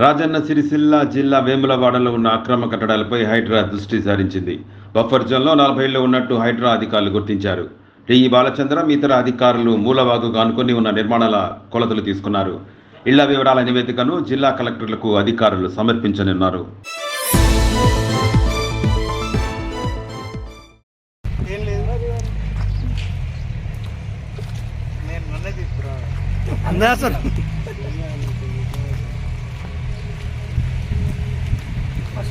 రాజన్న సిరిసిల్ల జిల్లా వేములవాడలో ఉన్న అక్రమ కట్టడాలపై హైడ్రా దృష్టి సారించింది. బఫర్ జోన్లో నలభై ఏళ్ళు ఉన్నట్టు హైడ్రా అధికారులు గుర్తించారు. డి. బాలచంద్రం ఇతర అధికారులు మూలవాగు కానుకొని ఉన్న నిర్మాణాల కొలతలు తీసుకున్నారు. ఇళ్ళ వివరాల నివేదికను జిల్లా కలెక్టర్లకు అధికారులు సమర్పించనున్నారు.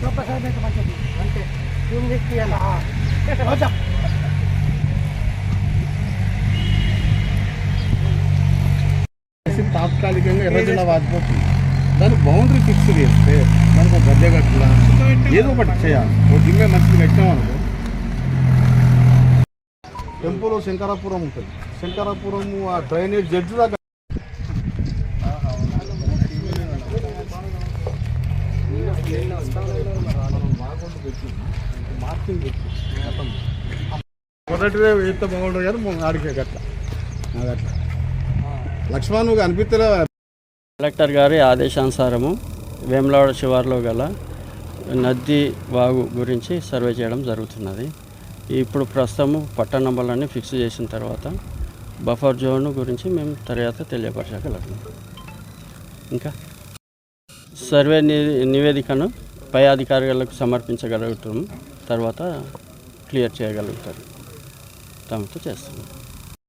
మొన్నే తీసుకురా అందా సార్ చేసి తాత్కాలికంగా ఎర్రజెండా వాచిపోతుంది. దాని బౌండరీ ఫిక్స్ చేస్తే దానికి ఒక గద్దె కట్టులా ఏదో ఒకటి చేయాలి. ఒక దిమ్మే మంచిది కట్టామనుకో టెంపుల్ శంకరాపురం ఉంటుంది. శంకరాపురం ఆ డ్రైనేజ్ జడ్జి దాకా మార్కింగ్ మొదటిదే ఎంత కానీ ఆడికే గట్ల అట్లా లక్ష్మణ్ అనిపిస్తలే కలెక్టర్ గారి ఆదేశానుసారము వేములవాడ శివార్లో గల నది వాగు గురించి సర్వే చేయడం జరుగుతున్నది. ఇప్పుడు ప్రస్తుతము పట్ట నంబర్లన్నీ ఫిక్స్ చేసిన తర్వాత బఫర్ జోన్ గురించి మేము తర్వాత తెలియపరచగలం ఇంకా సర్వే నివేదికను పై అధికారులకు సమర్పించగలుగుతాం. తర్వాత క్లియర్ చేయగలుగుతారు. తమతో చేస్తున్నాం.